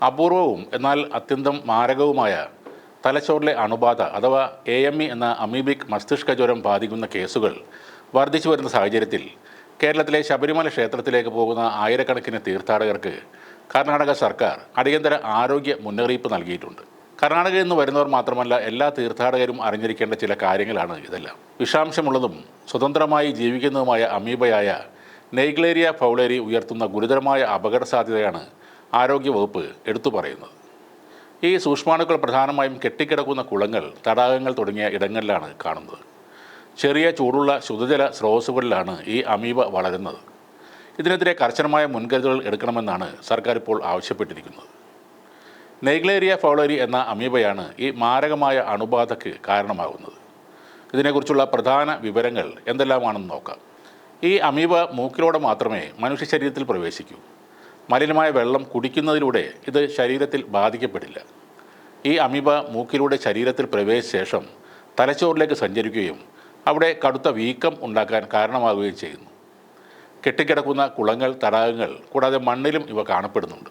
അപൂർവവും എന്നാൽ അത്യന്തം മാരകവുമായ തലച്ചോറിലെ അണുബാധ അഥവാ എ എം ഇ എന്ന അമീബിക് മസ്തിഷ്ക ജ്വരം ബാധിക്കുന്ന കേസുകൾ വർദ്ധിച്ചു വരുന്ന സാഹചര്യത്തിൽ കേരളത്തിലെ ശബരിമല ക്ഷേത്രത്തിലേക്ക് പോകുന്ന ആയിരക്കണക്കിന് തീർത്ഥാടകർക്ക് കർണാടക സർക്കാർ അടിയന്തര ആരോഗ്യ മുന്നറിയിപ്പ് നൽകിയിട്ടുണ്ട്. കർണാടകയിൽ നിന്ന് വരുന്നവർ മാത്രമല്ല എല്ലാ തീർത്ഥാടകരും അറിഞ്ഞിരിക്കേണ്ട ചില കാര്യങ്ങളാണ് ഇതെല്ലാം. വിഷാംശമുള്ളതും സ്വതന്ത്രമായി ജീവിക്കുന്നതുമായ അമീബയായ നെയ്ഗ്ലേരിയ ഫൗളേരി ഉയർത്തുന്ന ഗുരുതരമായ അപകട സാധ്യതയാണ് ആരോഗ്യവകുപ്പ് എടുത്തു പറയുന്നത്. ഈ സൂക്ഷ്മാണുക്കൾ പ്രധാനമായും കെട്ടിക്കിടക്കുന്ന കുളങ്ങൾ തടാകങ്ങൾ തുടങ്ങിയ ഇടങ്ങളിലാണ് കാണുന്നത്. ചെറിയ ചൂടുള്ള ശുദ്ധജല സ്രോതസ്സുകളിലാണ് ഈ അമീബ വളരുന്നത്. ഇതിനെതിരെ കർശനമായ മുൻകരുതലുകൾ എടുക്കണമെന്നാണ് സർക്കാർ ഇപ്പോൾ ആവശ്യപ്പെട്ടിരിക്കുന്നത്. നെയ്ഗ്ലേരിയ ഫോളേരി എന്ന അമീബയാണ് ഈ മാരകമായ അണുബാധയ്ക്ക് കാരണമാകുന്നത്. ഇതിനെക്കുറിച്ചുള്ള പ്രധാന വിവരങ്ങൾ എന്തെല്ലാമാണെന്ന് നോക്കാം. ഈ അമീബ മൂക്കിലൂടെ മാത്രമേ മനുഷ്യ ശരീരത്തിൽ പ്രവേശിക്കൂ. മലിനമായ വെള്ളം കുടിക്കുന്നതിലൂടെ ഇത് ശരീരത്തിൽ ബാധിക്കപ്പെടില്ല. ഈ അമീബ മൂക്കിലൂടെ ശരീരത്തിൽ പ്രവേശിച്ച ശേഷം തലച്ചോറിലേക്ക് സഞ്ചരിക്കുകയും അവിടെ കടുത്ത വീക്കം ഉണ്ടാക്കാൻ കാരണമാവുകയും ചെയ്യുന്നു. കെട്ടിക്കിടക്കുന്ന കുളങ്ങൾ തടാകങ്ങൾ കൂടാതെ മണ്ണിലും ഇവ കാണപ്പെടുന്നുണ്ട്.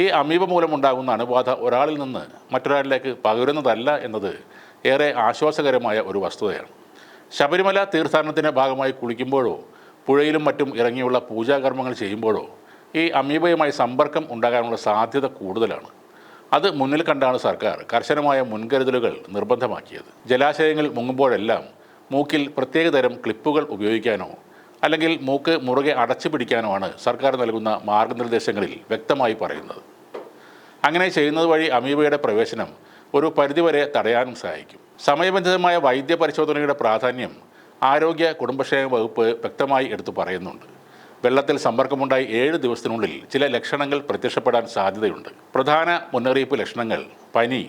ഈ അമീബ മൂലമുണ്ടാകുന്ന അണുബാധ ഒരാളിൽ നിന്ന് മറ്റൊരാളിലേക്ക് പകരുന്നതല്ല എന്നത് ഏറെ ആശ്വാസകരമായ ഒരു വസ്തുതയാണ്. ശബരിമല തീർത്ഥാടനത്തിന്റെ ഭാഗമായി കുളിക്കുമ്പോഴോ പുഴയിലും മറ്റും ഇറങ്ങിയുള്ള പൂജാകർമ്മങ്ങൾ ചെയ്യുമ്പോഴോ ഈ അമീബയുമായി സമ്പർക്കം ഉണ്ടാകാനുള്ള സാധ്യത കൂടുതലാണ്. അത് മുന്നിൽ കണ്ടാണ് സർക്കാർ കർശനമായ മുൻകരുതലുകൾ നിർബന്ധമാക്കിയത്. ജലാശയങ്ങൾ മുങ്ങുമ്പോഴെല്ലാം മൂക്കിൽ പ്രത്യേകതരം ക്ലിപ്പുകൾ ഉപയോഗിക്കാനോ അല്ലെങ്കിൽ മൂക്ക് മുറുകെ അടച്ചു പിടിക്കാനോ ആണ് സർക്കാർ നൽകുന്ന മാർഗനിർദ്ദേശങ്ങളിൽ വ്യക്തമായി പറയുന്നത്. അങ്ങനെ ചെയ്യുന്നത് വഴി അമീബയുടെ പ്രവേശനം ഒരു പരിധിവരെ തടയാനും സഹായിക്കും. സമയബന്ധിതമായ വൈദ്യ പരിശോധനയുടെ പ്രാധാന്യം ആരോഗ്യ കുടുംബക്ഷേമ വകുപ്പ് വ്യക്തമായി എടുത്തു പറയുന്നുണ്ട്. വെള്ളത്തിൽ സമ്പർക്കമുണ്ടായി ഏഴ് ദിവസത്തിനുള്ളിൽ ചില ലക്ഷണങ്ങൾ പ്രത്യക്ഷപ്പെടാൻ സാധ്യതയുണ്ട്. പ്രധാന മുന്നറിയിപ്പ് ലക്ഷണങ്ങൾ പനി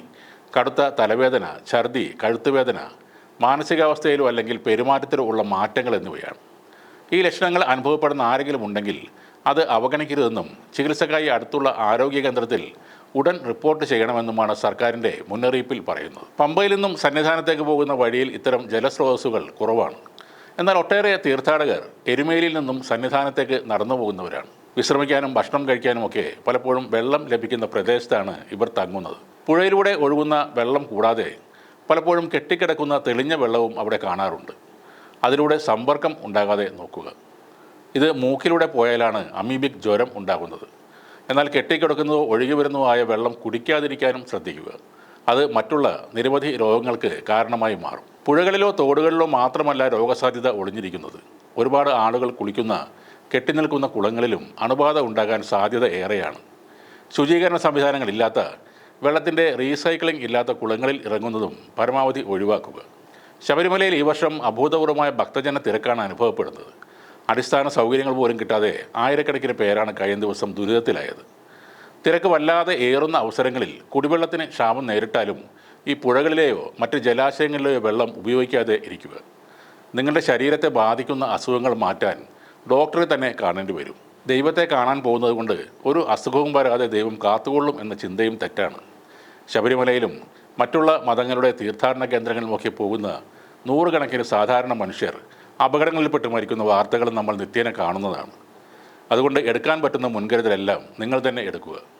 കടുത്ത തലവേദന ഛർദി കഴുത്തുവേദന മാനസികാവസ്ഥയിലോ അല്ലെങ്കിൽ പെരുമാറ്റത്തിലോ ഉള്ള മാറ്റങ്ങൾ എന്നിവയാണ്. ഈ ലക്ഷണങ്ങൾ അനുഭവപ്പെടുന്ന ആരെങ്കിലും ഉണ്ടെങ്കിൽ അത് അവഗണിക്കരുതെന്നും ചികിത്സക്കായി അടുത്തുള്ള ആരോഗ്യ കേന്ദ്രത്തിൽ ഉടൻ റിപ്പോർട്ട് ചെയ്യണമെന്നുമാണ് സർക്കാരിന്റെ മുന്നറിയിപ്പിൽ പറയുന്നത്. പമ്പയിൽ നിന്നും സന്നിധാനത്തേക്ക് പോകുന്ന വഴിയിൽ ഇത്തരം ജലസ്രോതസ്സുകൾ കുറവാണ്. എന്നാൽ ഒട്ടേറെ തീർത്ഥാടകർ എരുമേലിയിൽ നിന്നും സന്നിധാനത്തേക്ക് നടന്നു പോകുന്നവരാണ്. വിശ്രമിക്കാനും ഭക്ഷണം കഴിക്കാനും ഒക്കെ പലപ്പോഴും വെള്ളം ലഭിക്കുന്ന പ്രദേശത്താണ് ഇവർ തങ്ങുന്നത്. പുഴയിലൂടെ ഒഴുകുന്ന വെള്ളം കൂടാതെ പലപ്പോഴും കെട്ടിക്കിടക്കുന്ന തെളിഞ്ഞ വെള്ളവും അവിടെ കാണാറുണ്ട്. അതിലൂടെ സമ്പർക്കം ഉണ്ടാകാതെ നോക്കുക. ഇത് മൂക്കിലൂടെ പോയാലാണ് അമീബിക് ജ്വരം ഉണ്ടാകുന്നത്. എന്നാൽ കെട്ടിക്കിടക്കുന്നതോ ഒഴുകി വരുന്നതോ ആയ വെള്ളം കുടിക്കാതിരിക്കാനും ശ്രദ്ധിക്കുക. അത് മറ്റുള്ള നിരവധി രോഗങ്ങൾക്ക് കാരണമായി മാറും. പുഴകളിലോ തോടുകളിലോ മാത്രമല്ല രോഗസാധ്യത ഒളിഞ്ഞിരിക്കുന്നത്. ഒരുപാട് ആളുകൾ കുളിക്കുന്ന കെട്ടിനിൽക്കുന്ന കുളങ്ങളിലും അണുബാധ ഉണ്ടാകാൻ സാധ്യത ഏറെയാണ്. ശുചീകരണ സംവിധാനങ്ങളില്ലാത്ത വെള്ളത്തിന്റെ റീസൈക്ലിംഗ് ഇല്ലാത്ത കുളങ്ങളിൽ ഇറങ്ങുന്നതും പരമാവധി ഒഴിവാക്കുക. ശബരിമലയിൽ ഈ വർഷം അഭൂതപൂർവമായ ഭക്തജന തിരക്കാണ് അനുഭവപ്പെടുന്നത്. അടിസ്ഥാന സൗകര്യങ്ങൾ പോലും കിട്ടാതെ ആയിരക്കണക്കിന് പേരാണ് കഴിഞ്ഞ ദിവസം ദുരിതത്തിലായത്. തിരക്ക് വല്ലാതെ ഏറുന്ന അവസരങ്ങളിൽ കുടിവെള്ളത്തിന് ക്ഷാമം നേരിട്ടാലും ഈ പുഴകളിലെയോ മറ്റ് ജലാശയങ്ങളിലെയോ വെള്ളം ഉപയോഗിക്കാതെ ഇരിക്കുക. നിങ്ങളുടെ ശരീരത്തെ ബാധിക്കുന്ന അസുഖങ്ങൾ മാറ്റാൻ ഡോക്ടറെ തന്നെ കാണേണ്ടി വരും. ദൈവത്തെ കാണാൻ പോകുന്നത് കൊണ്ട് ഒരു അസുഖവും വരാതെ ദൈവം കാത്തുകൊള്ളും എന്ന ചിന്തയും തെറ്റാണ്. ശബരിമലയിലും മറ്റുള്ള മതങ്ങളുടെ തീർത്ഥാടന കേന്ദ്രങ്ങളിലുമൊക്കെ പോകുന്ന നൂറുകണക്കിന് സാധാരണ മനുഷ്യർ അപകടങ്ങളിൽപ്പെട്ട് മരിക്കുന്ന വാർത്തകൾ നമ്മൾ നിത്യേന കാണുന്നതാണ്. അതുകൊണ്ട് എടുക്കാൻ പറ്റുന്ന മുൻകരുതലെല്ലാം നിങ്ങൾ തന്നെ എടുക്കുക.